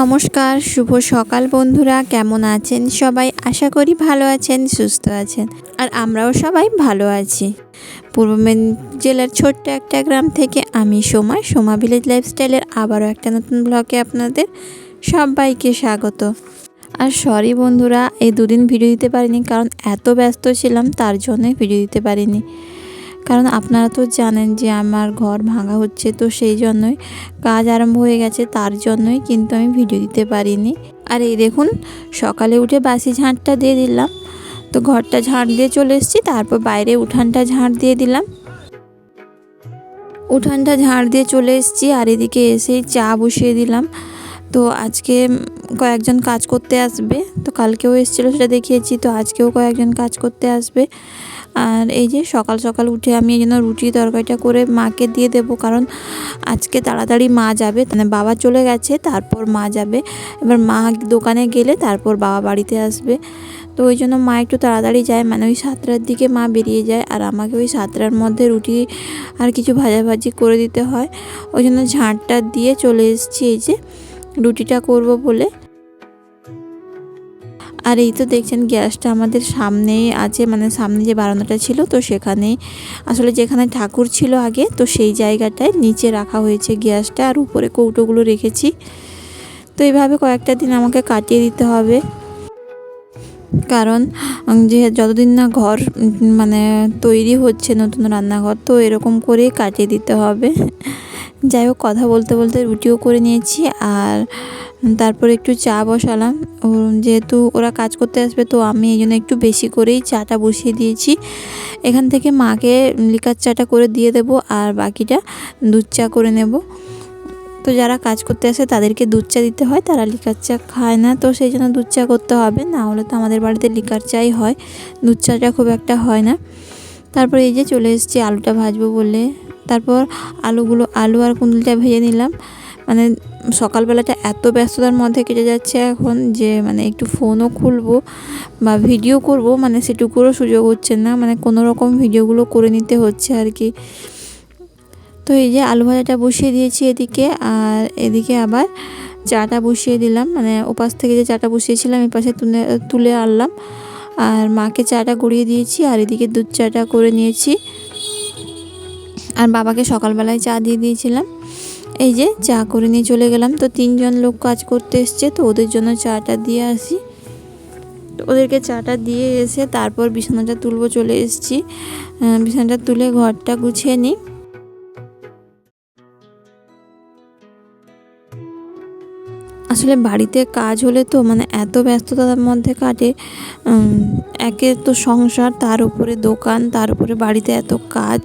নমস্কার, শুভ সকাল বন্ধুরা, কেমন আছেন সবাই? আশা করি ভালো আছেন, সুস্থ আছেন, আর আমরাও সবাই ভালো আছি। পূর্ব মেদিনীপুর জেলার ছোট্ট একটা গ্রাম থেকে আমি সোমা সোমা ভিলেজ লাইফস্টাইলের আবারও একটা নতুন ব্লগে আপনাদের সবাইকে স্বাগত। আর সরি বন্ধুরা, এই দুদিন ভিডিও দিতে পারিনি, কারণ এত ব্যস্ত ছিলাম, তার জন্যই ভিডিও দিতে পারিনি। কারণ আপনারা তো জানেন যে আমার ঘর ভাঙা হচ্ছে, তো সেই জন্যই কাজ আরম্ভ হয়ে গেছে তার জন্যই কিন্তু আমি ভিডিও দিতে পারিনি। আর এই দেখুন, সকালে উঠে বাসি ঝাঁটটা দিয়ে দিলাম। তো ঘরটা ঝাঁট দিয়ে চলে এসেছি, তারপর বাইরে উঠানটা ঝাঁট দিয়ে দিলাম। উঠানটা ঝাড় দিয়ে চলে এসেছি আর এদিকে এসে চা বসিয়ে দিলাম। তো আজকে কয়েকজন কাজ করতে আসবে, তো কালকেও এসেছিল সেটা দেখিয়েছি, তো আজকেও কয়েকজন কাজ করতে আসবে। আর এই যে সকাল সকাল উঠে আমি এই জন্য রুটি তরকারিটা করে মাকে দিয়ে দেবো, কারণ আজকে তাড়াতাড়ি মা যাবে মানে বাবা চলে গেছে, তারপর মা যাবে। এবার মা দোকানে গেলে তারপর বাবা বাড়িতে আসবে। তো ওই জন্য মা একটু তাড়াতাড়ি যায় মানে ওই সাতটার দিকে মা বেরিয়ে যায়, আর আমাকে ওই সাতটার মধ্যে রুটি আর কিছু ভাজাভাজি করে দিতে হয়। ওই জন্য ঝাঁটটা দিয়ে চলে এসেছি এই যে। রুটিটা করব বলে। আর এই তো দেখছেন গ্যাসটা আমাদের সামনেই আছে মানে সামনে যে বারান্দাটা ছিল, তো সেখানে আসলে যেখানে ঠাকুর ছিল আগে, তো সেই জায়গাটায় নিচে রাখা হয়েছে গ্যাসটা, আর উপরে কৌটোগুলো রেখেছি। তো এইভাবে কয়েকটা দিন আমাকে কাটিয়ে দিতে হবে। কারণ যে যতদিন না ঘর মানে তৈরি হচ্ছে নতুন রান্নাঘর, তো এরকম করেই কাটিয়ে দিতে হবে। যাই হোক, কথা বলতে বলতে রুটিও করে নিয়েছি আর তারপর একটু চা বসালাম। যেহেতু ওরা কাজ করতে আসবে, তো আমি এই জন্য একটু বেশি করেই চাটা বসিয়ে দিয়েছি। এখান থেকে মাকে লিকার চাটা করে দিয়ে দেবো আর বাকিটা দুধ চা করে নেব। তো যারা কাজ করতে আসে, তাদেরকে দুধ চা দিতে হয়, তারা লিকার চা খায় না। তো সেই জন্য দুধ চা করতে হবে, না হলে তো আমাদের বাড়িতে লিকার চাই হয়। দুধ চাটা খুব একটা হয় না। তারপর এই যে চলে এসেছি আলুটা ভাজবো বলে। তারপর আলুগুলো, আলু আর কুন্দুলটা ভেজে নিলাম। মানে সকালবেলাটা এত ব্যস্ততার মধ্যে কেটে যাচ্ছে এখন যে মানে একটু ফোনও খুলবো বা ভিডিও করব মানে সেটুকুরও সুযোগ হচ্ছে না। মানে কোনো রকম ভিডিওগুলো করে নিতে হচ্ছে আর কি। তো এই যে আলু ভাজাটা বসিয়ে দিয়েছি এদিকে, আর এদিকে আবার চাটা বসিয়ে দিলাম। মানে ওপাশ থেকে যে চাটা বসিয়েছিলাম, এই পাশে তুলে তুলে আনলাম। আর মাকে চাটা গড়িয়ে দিয়েছি, আর এদিকে দুধ চাটা করে নিয়েছি। আর বাবাকে সকালবেলায় চা দিয়ে দিয়েছিলাম। এই যে চা করে নিয়ে চলে গেলাম। তো তিনজন লোক কাজ করতে এসছে, তো ওদের জন্য চাটা দিয়ে আসি। ওদেরকে চাটা দিয়ে এসে তারপর বিছানাটা তুলবো চলে এসেছি। বিছানাটা তুলে ঘরটা গুছিয়ে নিই। আসলে বাড়িতে কাজ হলে তো মানে এত ব্যস্ততার মধ্যে কাটে। একে তো সংসার, তার উপরে দোকান, তার উপরে বাড়িতে এত কাজ।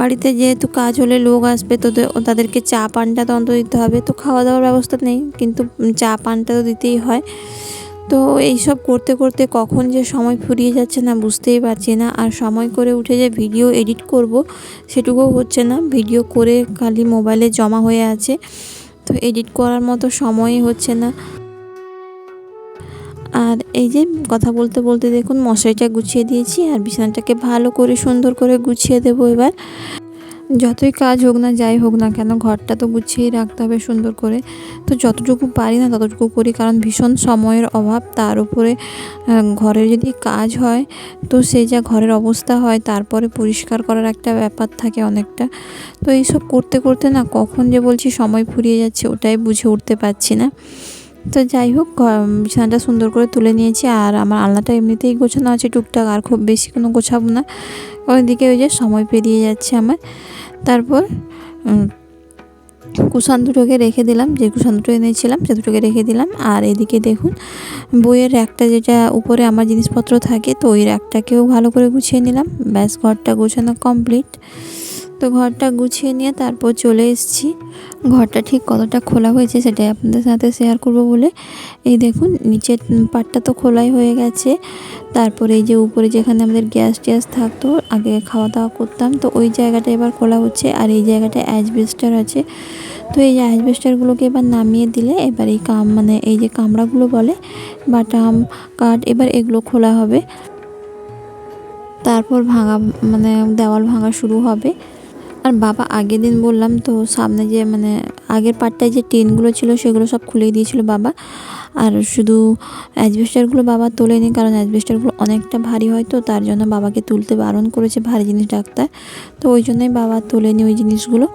বাড়িতে যেহেতু কাজ হলে লোক আসবে, তো তাদেরকে চা পানটা তো অন্তত দিতে হবে। তো খাওয়া দাওয়ার ব্যবস্থা নেই, কিন্তু চা পানটা তো দিতেই হয়। তো এইসব করতে করতে কখন যে সময় ফুরিয়ে যাচ্ছে না বুঝতেই পারছি না। আর সময় করে উঠে যে ভিডিও এডিট করব, সেটুকুও হচ্ছে না। ভিডিও করে খালি মোবাইলে জমা হয়ে আছে। তো এডিট করার মতো সময়ই হচ্ছে না। আর এই যে কথা বলতে বলতে দেখুন মশারিটা গুছিয়ে দিয়েছি আর বিছানাটাকে ভালো করে সুন্দর করে গুছিয়ে দেবো এবার। যতই কাজ হোক না, যাই হোক না কেন, ঘরটা তো গুছিয়েই রাখতে হবে সুন্দর করে। তো যতটুকু পারি না ততটুকু করি, কারণ ভীষণ সময়ের অভাব। তার উপরে ঘরে যদি কাজ হয়, তো সেই যা ঘরের অবস্থা হয়, তারপরে পরিষ্কার করার একটা ব্যাপার থাকে অনেকটা। তো এইসব করতে করতে না কখন যে বলছি সময় ফুরিয়ে যাচ্ছে, ওটাই বুঝে উঠতে পারছি না। তো যাই হোক বিছানাটা সুন্দর করে তুলে নিয়েছি আর আমার আলনাটা এমনিতেই গোছানো আছে টুকটাক, আর খুব বেশি কোনো গোছাবো না। ওইদিকে ওই যে সময় পেরিয়ে যাচ্ছে আমার। তারপর কুষান দুটোকে রেখে দিলাম, যে কুষান দুটো এনেছিলাম সে দুটোকে রেখে দিলাম। আর এদিকে দেখুন, বইয়ের র্যাকটা যেটা উপরে আমার জিনিসপত্র থাকে, তো ওই র্যাকটাকেও ভালো করে গুছিয়ে নিলাম। ব্যাস, ঘরটা গোছানো কমপ্লিট। তো ঘরটা গুছিয়ে নিয়ে তারপর চলে এসেছি। ঘরটা ঠিক কতটা খোলা হয়েছে সেটাই আপনাদের সাথে শেয়ার করব বলে। এই দেখুন, নিচের পাটটা তো খোলাই হয়ে গেছে। তারপরে এই যে উপরে যেখানে আমাদের গ্যাস ট্যাস থাকতো, আগে খাওয়া দাওয়া করতাম। তো ওই জায়গাটা এবার খোলা হচ্ছে আর এই জায়গাটা অ্যাজবেস্টার আছে। তো এই যে অ্যাজবেস্টারগুলোকে এবার নামিয়ে দিলে এবার এই কাম মানে এই যে কামড়াগুলো বলে বাটাম কাঠ, এবার এগুলো খোলা হবে। তারপর ভাঙা মানে দেওয়াল ভাঙা শুরু হবে। আর বাবা আগের দিন বললাম তো সামনে যে মানে আগের পাটটায় যে টিনগুলো ছিল সেগুলো সব খুলে দিয়েছিল বাবা। আর শুধু অ্যাজবেস্টারগুলো বাবা তোলেনি কারণ অ্যাজবেস্টারগুলো অনেকটা ভারী হয় তো, তার জন্য বাবাকে তুলতে বারণ করেছে ভারী জিনিস ডাক্তার। তো ওই জন্যই বাবা তোলেনি ওই জিনিসগুলো।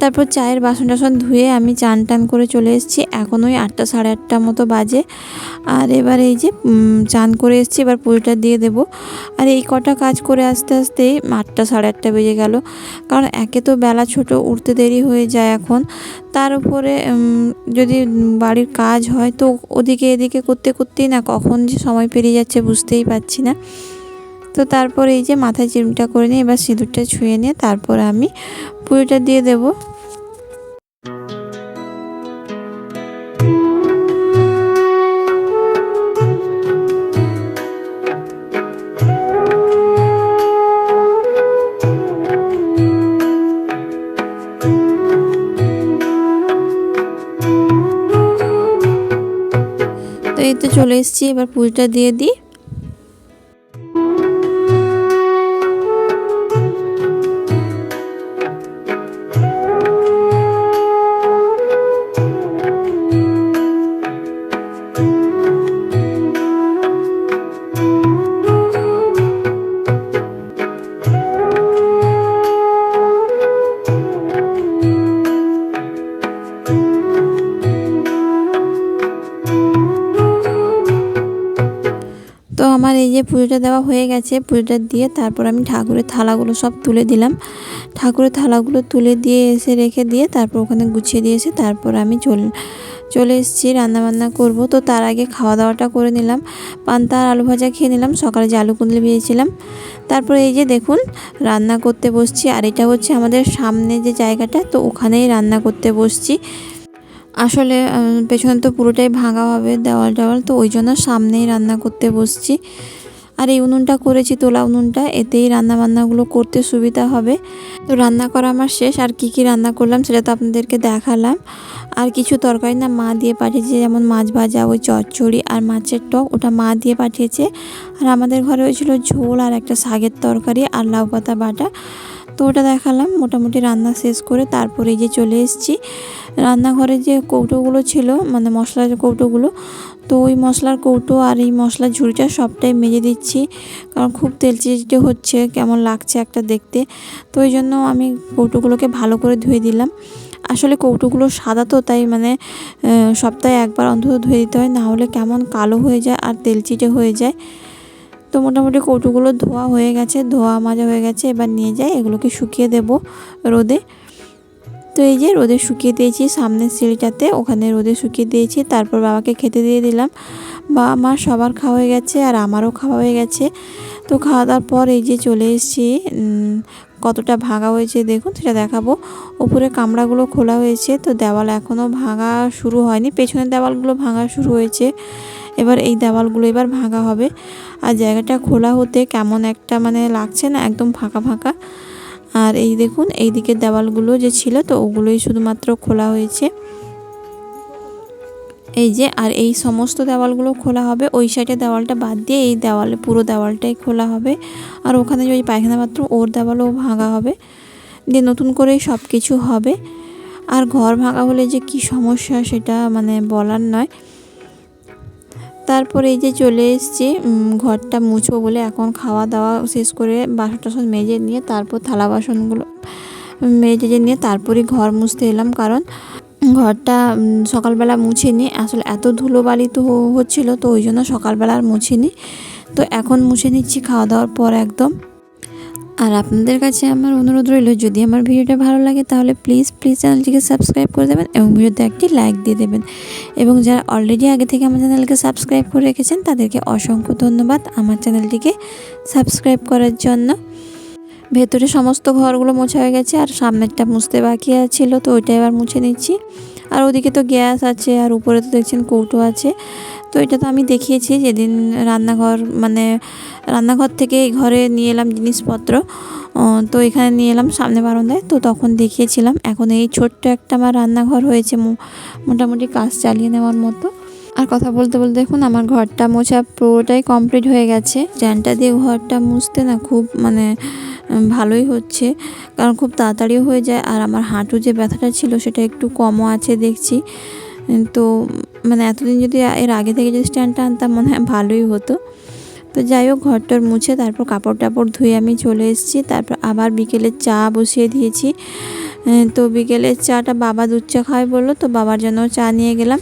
তারপর চায়ের বাসন টাসন ধুয়ে আমি চান টান করে চলে এসেছি। এখন ওই আটটা সাড়ে আটটা মতো বাজে। আর এবার এই যে চান করে এসেছি, এবার পুজোটা দিয়ে দেব। আর এই কটা কাজ করে আস্তে আস্তে আটটা সাড়ে আটটা বেজে গেল। কারণ একে তো বেলা ছোট, উঠতে দেরি হয়ে যায় এখন। তার উপরে যদি বাড়ির কাজ হয়, তো ওদিকে এদিকে করতে করতেই না কখন যে সময় পেরিয়ে যাচ্ছে বুঝতেই পারছি না। তো তারপর এই যে মাথায় চিমটা করে নিয়ে এবার সিঁদুরটা ছুঁয়ে নিয়ে তারপর আমি পুজোটা দিয়ে দেবো। চলে এসেছি এবার পুজোটা দিয়ে দিই। আমার এই যে পুজোটা দেওয়া হয়ে গেছে, পুজোটা দিয়ে তারপর আমি ঠাকুরের থালাগুলো সব তুলে দিলাম। ঠাকুরের থালাগুলো তুলে দিয়ে এসে রেখে দিয়ে তারপর ওখানে গুছিয়ে দিয়ে এসে তারপর আমি চল, চলে এসেছি, রান্নাবান্না করব। তো তার আগে খাওয়া দাওয়াটা করে নিলাম। পান্তা আর আলু ভাজা খেয়ে নিলাম, সকালে যে আলু কুঁদলি ভেজেছিলাম। তারপর এই যে দেখুন, রান্না করতে বসছি। আর এটা হচ্ছে আমাদের সামনে যে জায়গাটা, তো ওখানেই রান্না করতে বসছি। আসলে পেছনে তো পুরোটাই ভাঙা হবে দেওয়াল টেওয়াল, তো ওই জন্য সামনেই রান্না করতে বসছি। আর এই উনুনটা করেছি, তোলা উনুনটা, এতেই রান্না বান্নাগুলো করতে সুবিধা হবে। তো রান্না করা আমার শেষ, আর কি কি রান্না করলাম সেটা তো আপনাদেরকে দেখালাম। আর কিছু তরকারি না মা দিয়ে পাঠিয়েছে, যেমন মাছ ভাজা, ওই চচ্চড়ি আর মাছের টক, ওটা মা দিয়ে পাঠিয়েছে। আর আমাদের ঘরে হয়েছিল ঝোল আর একটা শাকের তরকারি আর লাউ পাতা বাটা। তো ওটা দেখালাম, মোটামুটি রান্না শেষ করে তারপরে যে চলে এসেছি। রান্নাঘরে যে কৌটোগুলো ছিল মানে মশলার কৌটোগুলো, তো ওই মশলার কৌটো আর এই মশলার ঝুড়িটা সবটাই মেজে দিচ্ছি, কারণ খুব তেলচিটে হচ্ছে, কেমন লাগছে একটা দেখতে। তো ওই জন্য আমি কৌটোগুলোকে ভালো করে ধুয়ে দিলাম। আসলে কৌটোগুলো সাদা তো, তাই মানে সপ্তাহে একবার অন্তত ধুয়ে দিতে হয়, না হলে কেমন কালো হয়ে যায় আর তেলচিটে হয়ে যায়। তো মোটামুটি কৌটোগুলো ধোয়া হয়ে গেছে, ধোয়া মাজা হয়ে গেছে, এবার নিয়ে যাই, এগুলোকে শুকিয়ে দেব রোদে। তো এই যে রোদে শুকিয়ে দিয়েছি সামনের সিঁড়িটাতে, ওখানে রোদে শুকিয়ে দিয়েছি, তারপর বাবাকে খেতে দিয়ে দিলাম। বাবা মা সবার খাওয়া হয়ে গেছে আর আমারও খাওয়া হয়ে গেছে। তো খাওয়া দাওয়ার পর এই যে চলে এসেছি কতটা ভাঙা হয়েছে দেখুন, সেটা দেখাবো। উপরে কামড়াগুলো খোলা হয়েছে, তো দেওয়াল এখনও ভাঙা শুরু হয়নি, পেছনের দেওয়ালগুলো ভাঙা শুরু হয়েছে। এবার এই দেওয়ালগুলো এবার ভাঙা হবে। আর জায়গাটা খোলা হতে কেমন একটা মানে লাগছে না, একদম ফাঁকা ফাঁকা। আর এই দেখুন, এই দিকের দেওয়ালগুলো যে ছিল, তো ওগুলোই শুধুমাত্র খোলা হয়েছে। এই যে, আর এই সমস্ত দেওয়ালগুলো খোলা হবে, ওই সাইডে দেওয়ালটা বাদ দিয়ে এই দেওয়ালে, পুরো দেওয়ালটাই খোলা হবে। আর ওখানে যে ওই পায়খানা বাথরুম, ওর দেওয়ালও ভাঙা হবে। দিয়ে নতুন করে সব কিছু হবে। আর ঘর ভাঙা হলে যে কি সমস্যা সেটা মানে বলার নয়। তারপরে এই যে চলে এসেছি ঘরটা মুছবো বলে এখন খাওয়া দাওয়া শেষ করে বাসন টাসন মেজে নিয়ে তারপর থালা বাসনগুলো মেজে নিয়ে তারপরে ঘর মুছতে এলাম। কারণ ঘরটা সকালবেলা মুছিনি। আসলে এত ধুলোবালি তো হচ্ছিল তো ওই জন্য সকালবেলা আর মুছিনি। তো এখন মুছে নিচ্ছি খাওয়া দাওয়ার পর একদম। আর আপনাদের কাছে আমার অনুরোধ রইল, যদি আমার ভিডিওটা ভালো লাগে তাহলে প্লিজ প্লিজ চ্যানেলটিকে সাবস্ক্রাইব করে দেবেন এবং ভিডিওতে একটি লাইক দিয়ে দেবেন। এবং যারা অলরেডি আগে থেকে আমার চ্যানেলকে সাবস্ক্রাইব করে রেখেছেন, তাদেরকে অসংখ্য ধন্যবাদ আমার চ্যানেলটিকে সাবস্ক্রাইব করার জন্য। ভেতরে সমস্ত ঘরগুলো মোছা হয়ে গেছে আর সামনেরটা মুছতে বাকি ছিল, তো ওইটা এবার মুছে নিচ্ছি। আর ওদিকে তো গ্যাস আছে, আর উপরে তো দেখছেন কৌটো আছে। তো এটা তো আমি দেখিয়েছি যেদিন রান্নাঘর মানে রান্নাঘর থেকে ঘরে নিয়ে এলাম জিনিসপত্র তো এখানে নিয়ে এলাম সামনে বারান্দায়, তো তখন দেখিয়েছিলাম। এখন এই ছোট্ট একটা আমার রান্নাঘর হয়েছে মোটামুটি কাজ চালিয়ে নেওয়ার মতো। আর কথা বলতে বলতে দেখুন, আমার ঘরটা মোছা পুরোটাই কমপ্লিট হয়ে গেছে। স্ট্যান্ডটা দিয়ে ঘরটা মুছতে না খুব মানে ভালোই হচ্ছে। কারণ খুব তাড়াতাড়িও হয়ে যায়, আর আমার হাঁটু যে ব্যথাটা ছিল সেটা একটু কমও আছে দেখছি। তো মানে এতদিন যদি এর আগে থেকে যদি স্ট্যান্ডটা আনতাম, মনে হয় ভালোই হতো। তো যাই হোক, ঘরটর মুছে তারপর কাপড় টাপড় ধুয়ে আমি চলে এসেছি। তারপর আবার বিকেলে চা বসিয়ে দিয়েছি। তো বিকেলের চাটা বাবা দুধ চা খায় বলল, তো বাবার জন্য চা নিয়ে গেলাম।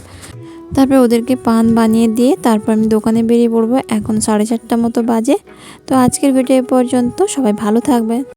তারপর ওদেরকে পান বানিয়ে দিয়ে তারপর আমি দোকানে বেরিয়ে পড়ব। এখন সাড়ে চারটা মতো বাজে। তো আজকের ভিডিও পর্যন্ত সবাই ভালো থাকবে